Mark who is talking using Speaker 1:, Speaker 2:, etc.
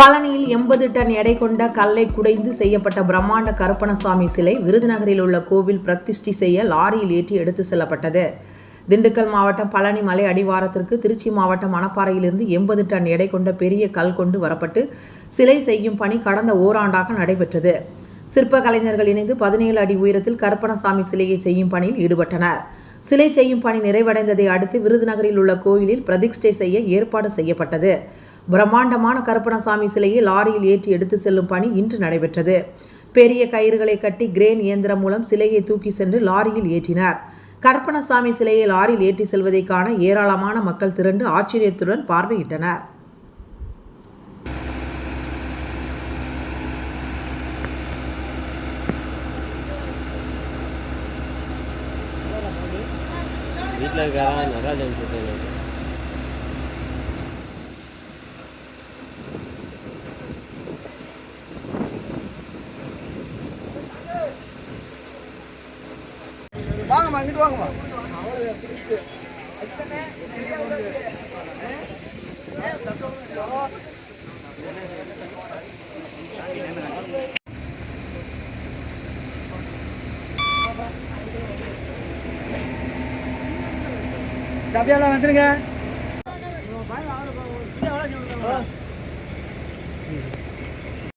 Speaker 1: பழனியில் எண்பது டன் எடை கொண்ட கல்லை குடைந்து செய்யப்பட்ட பிரம்மாண்ட கருப்பணசாமி சிலை விருதுநகரில் உள்ள கோவில் பிரதிஷ்டி செய்ய லாரியில் ஏற்றி எடுத்து செல்லப்பட்டது. திண்டுக்கல் மாவட்டம் பழனி மலை அடிவாரத்திற்கு திருச்சி மாவட்டம் மணப்பாறையிலிருந்து எண்பது டன் எடை கொண்ட பெரிய கல் கொண்டு வரப்பட்டு சிலை செய்யும் பணி கடந்த ஓராண்டாக நடைபெற்றது. சிற்ப கலைஞர்கள் இணைந்து பதினேழு அடி உயரத்தில் கருப்பணசாமி சிலையை செய்யும் பணியில் ஈடுபட்டனர். சிலை செய்யும் பணி நிறைவடைந்ததை அடுத்து விருதுநகரில் உள்ள கோயிலில் பிரதிஷ்டை செய்ய ஏற்பாடு செய்யப்பட்டது. பிரம்மாண்டமான கருப்பணசாமி சிலையை லாரியில் ஏற்றி எடுத்து செல்லும் பணி இன்று நடைபெற்றது. பெரிய கயிறுகளை கட்டி கிரேன் இயந்திரம் மூலம் சிலையை தூக்கி சென்று லாரியில் ஏற்றினார். கருப்பணசாமி சிலையை லாரியில் ஏற்றி செல்வதை காண ஏராளமான மக்கள் திரண்டு ஆச்சரியத்துடன் பார்வையிட்டனர்.
Speaker 2: வீட்டில் இருக்காரா? நடராஜன்
Speaker 3: வாங்கம்மா இங்கிட்டு வாங்கம்மா. சபையெல்லாம் வந்துருங்க.